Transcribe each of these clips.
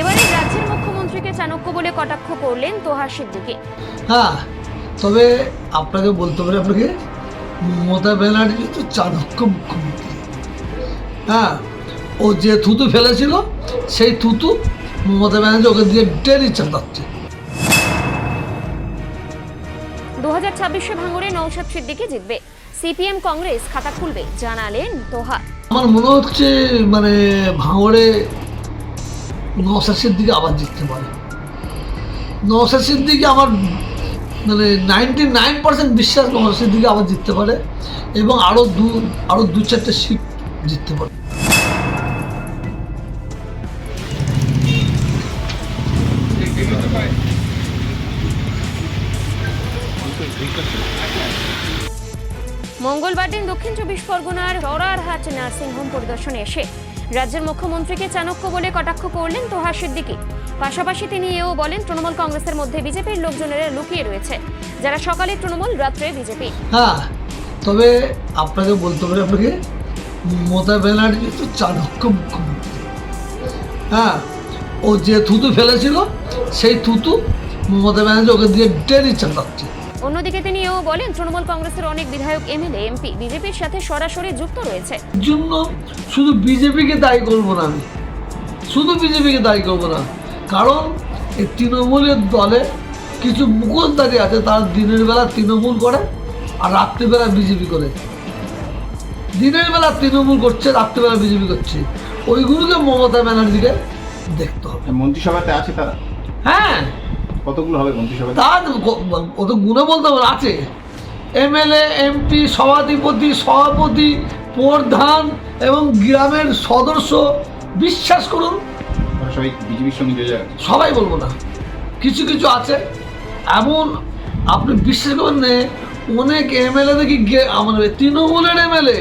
এবারে রাজ্যের মুখ্যমন্ত্রীকে চাণক্য বলে কটাক্ষ করলেন তোহা সিদ্দিকী। হ্যাঁ তবে আপনাকে বলতে পারি আপনাকে মমতা ব্যানার্জি তো চাণক্য মুখ্যমন্ত্রী। হ্যাঁ ও যে থুতু ফেলেছিল সেই থুতু মমতা ব্যানার্জি ওকে দিয়ে ডেলি চালাচ্ছে দু হাজার ছাব্বিশে ভাঙড়ে নৌশাদ সিদ্দিকী জিতবে। সিপিএম কংগ্রেস খাতা খুলবে জানালেন তোহা আমার মনে হচ্ছে মানে ভাঙড়ে নওশাদ সিদ্দিকে আবার জিততে পারে। নওশাদ সিদ্দিকে আমার মানে নাইনটি নাইন পার্সেন্ট বিশ্বাস নওশাদ সিদ্দিকে আবার জিততে পারে এবং আরও দু আরও দু চারটে সিট জিততে পারে। মঙ্গলবার দিন দক্ষিণ চব্বিশ পরগনার ররারহাট নার্সিংহোম পরিদর্শনে এসে রাজ্যের মুখ্যমন্ত্রীকে চাণক্য বলে কটাক্ষ করলেন তোহা সিদ্দিকী। পাশাপাশি তিনি এও বলেন, তৃণমূল কংগ্রেসের মধ্যে বিজেপির লোকজনেরা লুকিয়ে রয়েছে। যারা সকালে তৃণমূল, রাত্রে বিজেপি। হ্যাঁ তবে আপনাকে বলতে পারি আপনাকে, মমতা ব্যানার্জি তো চাণক্য মুখ্যমন্ত্রী। হ্যাঁ ও যে থুতু ফেলেছিল, সেই থুতু মমতা ব্যানার্জি ওকে দিয়ে ডেলি চালাচ্ছে। অন্যদিকে তিনি এও বলেন তৃণমূল কংগ্রেসের অনেক বিধায়ক এমএলএ এমপি বিজেপির সাথে সরাসরি যুক্ত রয়েছে। এর জন্য শুধু বিজেপিকে দায়ী করব না আমি। শুধু বিজেপিকে দায়ী করব না কারণ এই তৃণমূলের দলে কিছু মুখোশধারী আছে তারা দিনের বেলা তৃণমূল করে আর রাত্রিবেলা বিজেপি করে। দিনের বেলা তৃণমূল করছে রাত্রিবেলা বিজেপি করছে। ওইগুলোকে মমতা ব্যানার্জিকে দেখতে হবে। মন্ত্রিসভাতে আছে তারা? হ্যাঁ কতগুলো হবে মন্ত্রিসভাতে তা ও তো গুণে বলতে হবে আছে। এমএলএ এমপি সভাধিপতি সভাপতি প্রধান এবং গ্রামের সদস্য বিশ্বাস করুন। ওরা সবাই বিজেপির সঙ্গে সবাই বলব না। কিছু কিছু আছে। এমন আপনি বিশ্বাস করবেন না অনেক এমএলএ দেখি আমাদের তৃণমূলের এমএলএ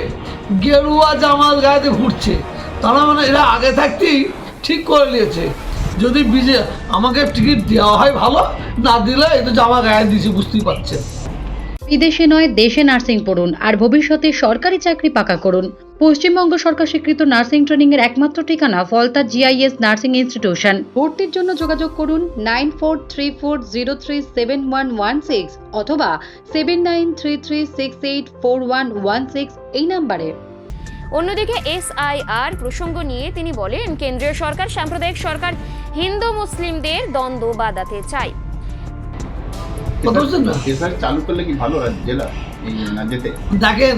গেরুয়া জামাল গায়েতে ঘুরছে। তারা মানে এরা আগে থাকতেই ঠিক করে নিয়েছে। যদি বিজে আমাকে টিকিট দেওয়া হয় ভালো না দিলে এই তো জামা গায়ে দিয়েছি বুঝতেই পারছেন। বিদেশে নয় দেশে নার্সিং পড়ুন আর ভবিষ্যতে সরকারি চাকরি পাকা করুন। পশ্চিমবঙ্গ সরকার স্বীকৃত নার্সিং ট্রেনিং এর একমাত্র ঠিকানা ফলতা জিআইএস নার্সিং ইনস্টিটিউশন। ভর্তির জন্য যোগাযোগ করুন nine four three four zero three seven one one six অথবা seven nine three three six eight four one one six এই নাম্বারে। অন্যদিকে এসআইআর প্রসঙ্গ নিয়ে তিনি বলেন কেন্দ্রীয় সরকার সাম্প্রদায়িক সরকার হিন্দু মুসলিমদের দ্বন্দ্ব বাঁধাতে চায় কথা বুঝছেন না? এসআর চালু করলে কি ভালো জেলা? দেখেন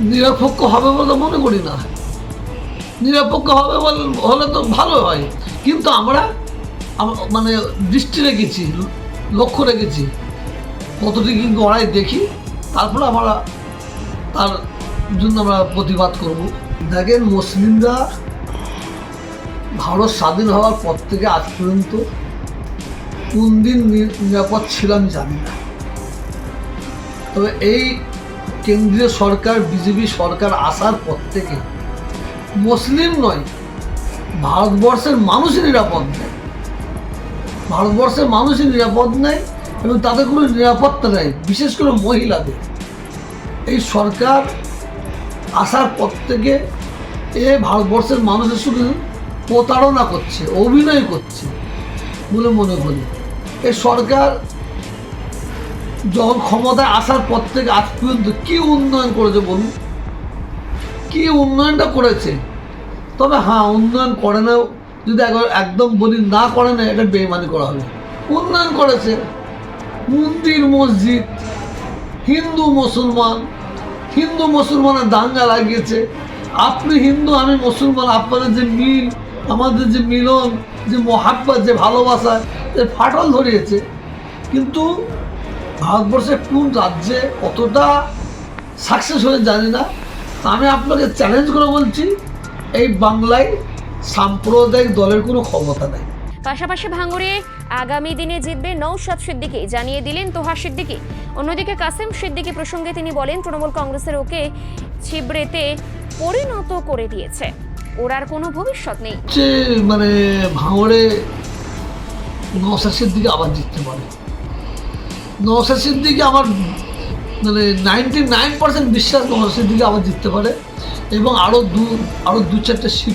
নিরপেক্ষ হবে বলে মনে করি না। নিরপেক্ষ হবে বল- হলে তো ভালো হয়। কিন্তু আমরা মানে দৃষ্টি রেখেছি লক্ষ্য রেখেছি। কতটুকু গড়াই দেখি তারপরে আমরা তার জন্য আমরা প্রতিবাদ করব। দেখেন মুসলিমরা ভারত স্বাধীন হওয়ার পর থেকে আজ পর্যন্ত কোন দিন নিরাপদ ছিলাম জানি না। তবে এই কেন্দ্রীয় সরকার, বিজেপি সরকার আসার পর থেকে মুসলিম নয়, ভারতবর্ষের মানুষই নিরাপদ নেই। ভারতবর্ষের মানুষই নিরাপদ নেয় এবং তাদের কোনো নিরাপত্তা নেই, বিশেষ করে মহিলাদের। এই সরকার আসার পর থেকে এ ভারতবর্ষের মানুষের শুধু প্রতারণা করছে, অভিনয় করছে বলে মনে করি। এই সরকার যখন ক্ষমতায় আসার পর থেকে আজ পর্যন্ত কি উন্নয়ন করেছে বলুন? কি উন্নয়নটা করেছে? তবে হ্যাঁ উন্নয়ন করে না, যদি একবার একদম বলি না করে না, এটা বেইমানি করা হবে উন্নয়ন করেছে। মন্দির, মসজিদ, হিন্দু, মুসলমান, হিন্দু, মুসলমানের দাঙ্গা লাগিয়েছে। আপনি হিন্দু, আমি মুসলমান, আপনাদের যে মিল আমাদের যে মিলন, যে মহাব্বত, যে ভালোবাসা যে ফাটল ধরিয়েছে। কিন্তু ভারতবর্ষের কোন রাজ্যে কতটা সাকসেস হয়ে জানি না। আমি আপনাকে চ্যালেঞ্জ করে বলছি, এই বাংলায় সাম্প্রদায়িক দলের কোনো ক্ষমতা নেই। পাশাপাশি ভাঙড়ে আগামী দিনে জিতবে নৌশাদ সিদ্দিকী, জানিয়ে দিলেন তোহা সিদ্দিকী। অন্যদিকে কাসেম সিদ্দিকী প্রসঙ্গে তিনি বলেন, তৃণমূল কংগ্রেসের ওকে ছিবড়েতে পরিণত করে দিয়েছে। ওর আর কোনো ভবিষ্যৎ নেই। হচ্ছে মানে ভাঙড়ে নওশাদ দিকে আবার জিততে পারে। নওশাদ দিকে আমার মানে নাইনটি নাইন পার্সেন্ট বিশ্বাস নওশাদ দিকে আবার জিততে পারে এবং আরও দু আরও দু চারটে সিট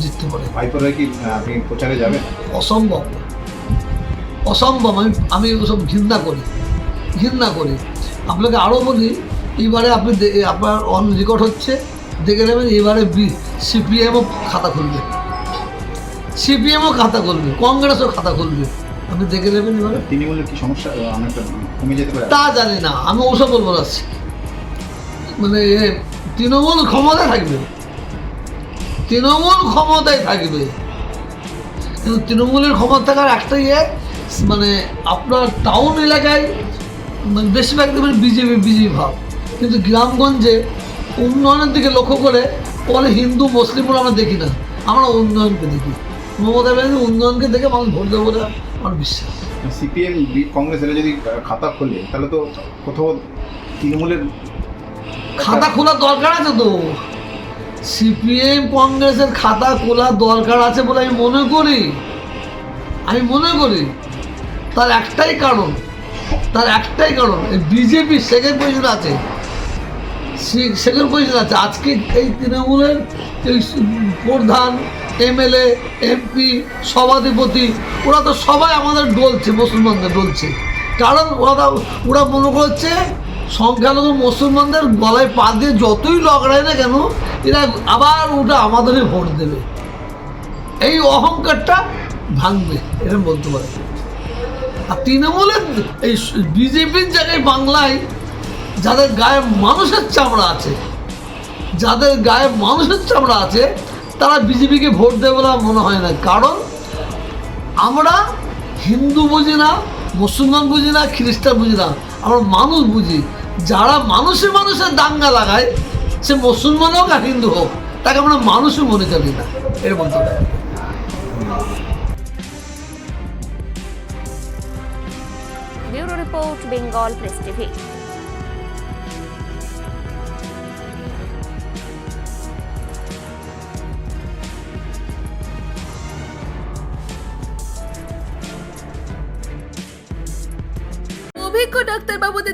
জিততে পারে। ভাইপোর কি আপনি প্রচারে যাবেন? অসম্ভব। অসম্ভব। আমি আমি ওসব ঘৃণা করি। ঘৃণা করি। আপনাকে আরও বলি এবারে আপনি আপনার অন রেকর্ড হচ্ছে দেখে নেবেন এবারে সিপিএমও খাতা খুলবে। সিপিএমও খাতা খুলবে কংগ্রেসও খাতা খুলবে। আপনি দেখে নেবেন এবারে। তৃণমূলের কি সমস্যা? কমে যেতে পারে। তা জানি না আমি ওসব বলব না। মানে তৃণমূল ক্ষমতায় থাকবে। তৃণমূল ক্ষমতায় থাকবে। কিন্তু তৃণমূলের ক্ষমতা থাকার একটাই ইয়ে মানে আপনার টাউন এলাকায় মানে বেশিরভাগ দেখবেন বিজেপি বিজেপি ভাব। কিন্তু গ্রামগঞ্জে উন্নয়নের দিকে লক্ষ্য করে পরে হিন্দু মুসলিমরা আমরা দেখি না। আমরা উন্নয়নকে দেখি। মমতা ব্যানার্জি উন্নয়নকে দেখে মানুষ ভোট দেবো বলে আমার বিশ্বাস। সিপিএম কংগ্রেস এরা যদি খাতা খোলে তাহলে তো কোথাও তৃণমূলের খাতা খোলার দরকার আছে তো। সিপিএম কংগ্রেসের খাতা খোলার দরকার আছে বলে আমি মনে করি। আমি মনে করি। তার একটাই কারণ তার একটাই কারণ বিজেপি সেকেন্ড পজিশন আছে। সেকেন্ড পজিশন আছে আজকে এই তৃণমূলের প্রধান, এমএলএ, এমপি, সভাধিপতি, ওরা তো সবাই আমাদের ডলছে, মুসলমানদের ডলছে। কারণ ওরা ওরা মনে করছে সংখ্যালঘু মুসলমানদের গলায় পা দিয়ে যতই লগড়ায় না কেন, এরা আবার ওটা আমাদেরই ভোট দেবে। এই অহংকারটা ভাঙবে, এরকম বলতে পারে। আর তৃণমূলের এই বিজেপির জায়গায় বাংলায় যাদের গায়ে মানুষের চামড়া আছে, যাদের গায়ে মানুষের চামড়া আছে, তারা বিজেপিকে ভোট দেবে আমার মনে হয় না। কারণ আমরা হিন্দু বুঝি না, মুসলমান বুঝি না, খ্রিস্টান বুঝি না। আমরা মানুষ বুঝি। যারা মানুষে মানুষের দাঙ্গা লাগায়, সে মুসলমান হোক আর হিন্দু হোক, তাকে আমরা মানুষও মনে করি না। এর পারি। Bureau report, Bengal press TV.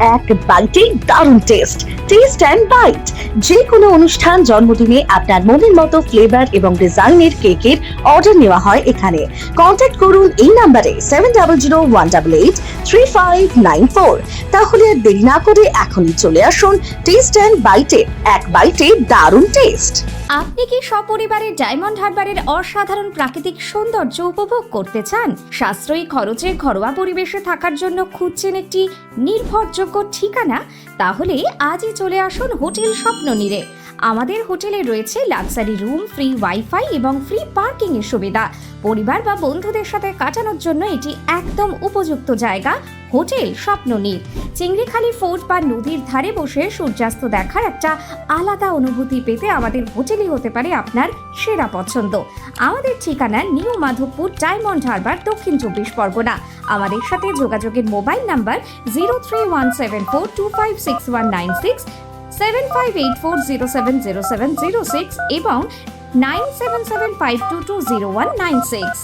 এক বাইটে দারুণ টেস্ট টেস্ট অ্যান্ড বাইট যে কোনো অনুষ্ঠান, জন্মদিনে আপনার মনের মতো ফ্লেভার এবং ডিজাইনের কেকের অর্ডার নেওয়া হয় এখানে। কন্ট্যাক্ট করুন এই নাম্বারে seven double zero one double eight three five nine four তাহলে আর দেরি না করে এখনই চলে আসুন টেস্ট অ্যান্ড বাইটে এক বাইটে দারুণ টেস্ট আপনি কি সপরিবারে ডায়মন্ড হারবারের অসাধারণ প্রাকৃতিক সৌন্দর্য উপভোগ করতে চান? সাশ্রয়ী খরচে ঘরোয়া পরিবেশে থাকার জন্য খুঁজছেন একটি নির্ভরযোগ্য ঠিকানা, তাহলে আজই চলে আসুন হোটেল স্বপ্ন নিরে। আমাদের হোটেলে রয়েছে লাক্সারি রুম, ফ্রি ওয়াইফাই এবং ফ্রি পার্কিং এর সুবিধা। পরিবার বা বন্ধুদের সাথে কাটানোর জন্য এটি একদম উপযুক্ত জায়গা। হোটেল স্বপ্ননীর চিংড়িখালি ফোর্ট বা নদীর ধারে বসে সূর্যাস্ত দেখার একটা আলাদা অনুভূতি পেতে আমাদের হোটেলই হতে পারে আপনার সেরা পছন্দ। আমাদের ঠিকানা নিউ মাধবপুর ডায়মন্ড হারবার দক্ষিণ চব্বিশ পরগনা। আমাদের সাথে যোগাযোগের mobile number zero three one seven four two five six one nine six, seven five eight four zero seven zero seven zero six এবং nine seven seven five two two zero one nine six.